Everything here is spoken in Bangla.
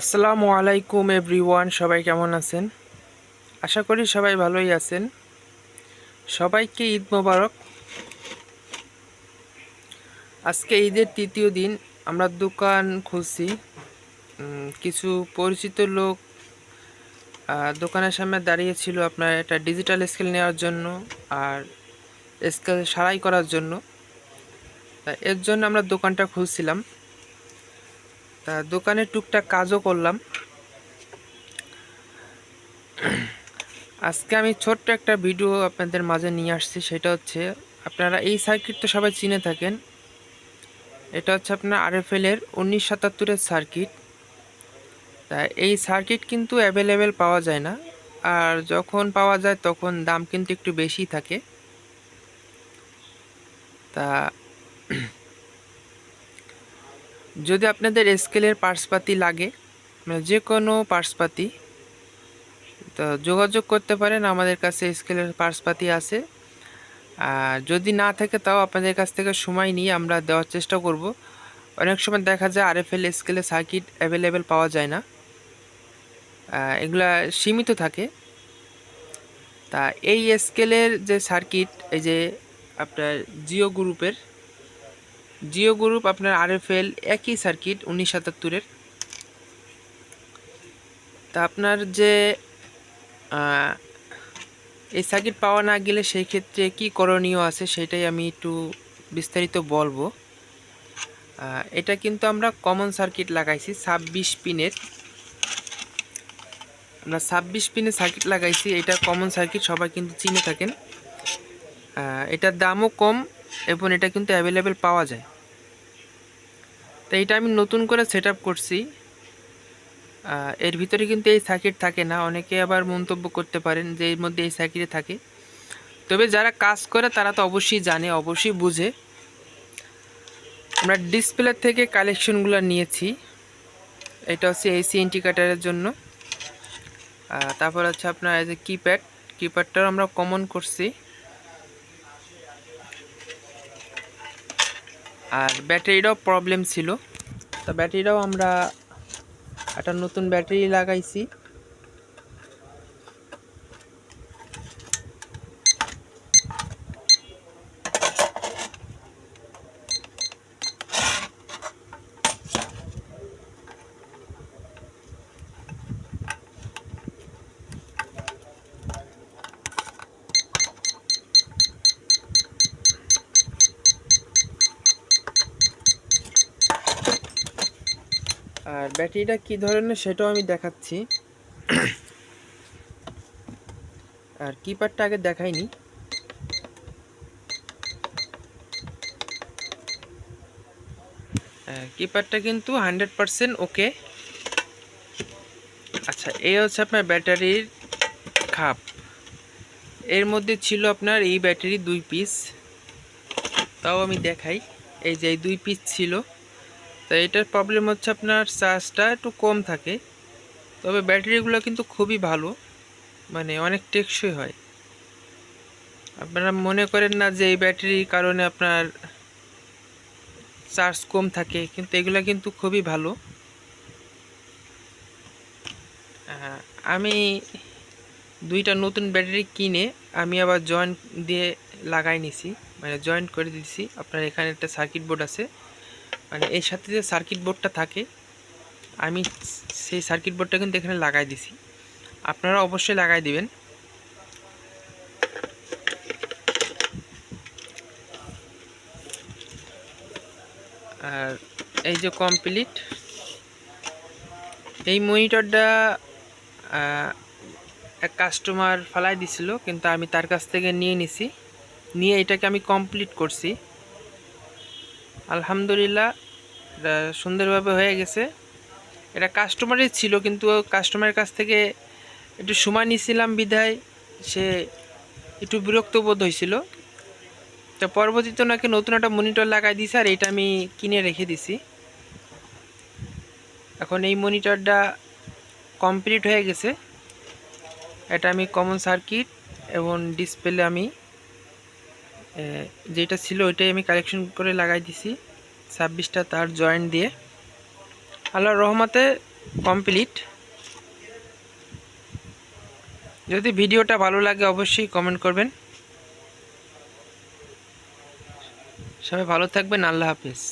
আসসালামু আলাইকুম এভরিওয়ান, সবাই কেমন আছেন? আশা করি সবাই ভালোই আছেন। সবাইকে ঈদ মোবারক। আজকে ঈদের তৃতীয় দিন, আমরা দোকান খুলছি। কিছু পরিচিত লোক দোকানের সামনে দাঁড়িয়েছিল আপনার একটা ডিজিটাল স্কেল নেওয়ার জন্য আর স্কেল সারাই করার জন্য। এর জন্য আমরা দোকানটা খুলছিলাম। তা দোকানে টুকটাক কাজও করলাম। আজকে আমি ছোট্ট একটা ভিডিও আপনাদের মাঝে নিয়ে আসছি, সেটা হচ্ছে আপনারা এই সার্কিট তো সবাই চিনে থাকেন। এটা হচ্ছে আপনার আরএফএল এর উনিশ সাতাত্তরের সার্কিট। তা এই সার্কিট কিন্তু অ্যাভেলেবেল পাওয়া যায় না, আর যখন পাওয়া যায় তখন দাম কিন্তু একটু বেশি থাকে। তা যদি আপনাদের স্কেলের পার্সপাতি লাগে মানে যে কোনো পার্সপাতি, তো যোগাযোগ করতে পারেন, আমাদের কাছে স্কেলের পার্সপাতি আছে। আর যদি না থাকে, তাও আপনাদের কাছ থেকে সময় নিয়ে আমরা দেওয়ার চেষ্টা করব। অনেক সময় দেখা যায় আরএফএল স্কেলে সার্কিট অ্যাভেলেবেল পাওয়া যায় না। এগুলা সীমিত থাকে। তা এই স্কেলের যে সার্কিট, এই যে আপনার জিও গ্রুপের জিও গ্রুপ আপনার আরএফএল, একই সার্কিট উনিশ সাতাত্তরের। তা আপনার যে এই সার্কিট পাওয়া না গেলে সেই ক্ষেত্রে কি করণীয় আছে সেটাই আমি একটু বিস্তারিত বলব। এটা কিন্তু আমরা কমন সার্কিট লাগাইছি ছাব্বিশ পিনের। আমরা ছাব্বিশ পিনের সার্কিট লাগাইছি, এটা কমন সার্কিট, সবাই কিন্তু চিনে থাকেন। এটার দামও কম এবং এটা কিন্তু অ্যাভেলেবেল পাওয়া যায়। তো এটা আমি নতুন করে সেট করছি। এর ভিতরে কিন্তু এই সার্কিট থাকে না। অনেকে আবার মন্তব্য করতে পারেন যে এর মধ্যে এই সার্কিটে থাকে। তবে যারা কাজ করে, তারা তো অবশ্যই জানে, অবশ্যই বুঝে। আমরা ডিসপ্লে থেকে কালেকশনগুলো নিয়েছি। এটা হচ্ছে এসি ইন্ডিকেটারের জন্য। তারপর হচ্ছে আপনার এই যে কিপ্যাড কিপ্যাডটাও আমরা কমন করছি। আর ব্যাটারিটাও প্রবলেম ছিল। তা ব্যাটারিটাও আমরা একটা নতুন ব্যাটারি লাগাইছি। আর ব্যাটারিটা কি ধরনের সেটাও আমি দেখাচ্ছি। আর কিপারটা আগে দেখাইনি। কিপারটা কিন্তু হান্ড্রেড পারসেন্ট ওকে। আচ্ছা এই হচ্ছে আপনার ব্যাটারির খাপ। এর মধ্যে ছিল আপনার এই ব্যাটারি দুই পিস। তাও আমি দেখাই। এই যে দুই পিস ছিল। তো এটার প্রবলেম হচ্ছে আপনার চার্জটা একটু কম থাকে। তবে ব্যাটারিগুলো কিন্তু খুবই ভালো মানে অনেক টেকসই হয়। আপনারা মনে করেন না যে এই ব্যাটারির কারণে আপনার চার্জ কম থাকে, কিন্তু এগুলো কিন্তু খুবই ভালো। আমি দুইটা নতুন ব্যাটারি কিনে আমি আবার জয়েন্ট দিয়ে লাগাই নিছি মানে জয়েন্ট করে দিয়েছি আপনার এখানে একটা সার্কিট বোর্ড আছে। মানে এর সাথে যে সার্কিট বোর্ডটা থাকে, আমি সেই সার্কিট বোর্ডটা কিন্তু এখানে লাগাই দিছি। আপনারা অবশ্যই লাগাই দিবেন। আর এই যে কমপ্লিট এই মনিটরটা এক কাস্টমার ফালাই দিছিল, কিন্তু আমি তার কাছ থেকে নিয়ে নিছি। নিয়ে এটাকে আমি কমপ্লিট করছি। আলহামদুলিল্লাহ, এটা সুন্দরভাবে হয়ে গেছে। এটা কাস্টমারই ছিল, কিন্তু কাস্টমারের কাছ থেকে একটু সময় নিয়েছিলাম বিধায় সে একটু বিরক্ত বোধ হয়েছিল। তো পরবর্তীতে ওনাকে নতুন একটা মনিটর লাগাই দিয়েছে, আর এটা আমি কিনে রেখে দিছি। এখন এই মনিটরটা কমপ্লিট হয়ে গেছে। এটা আমি কমন সার্কিট এবং ডিসপ্লে আমি যেটা ছিল ওইটাই আমি কালেকশন করে লাগাই দিছি, ছাব্বিশটা তার জয়েন্ট দিয়ে। আল্লাহর রহমতে কমপ্লিট যদি ভিডিওটা ভালো লাগে অবশ্যই কমেন্ট করবেন। সবাই ভালো থাকবেন, আল্লাহ হাফিজ।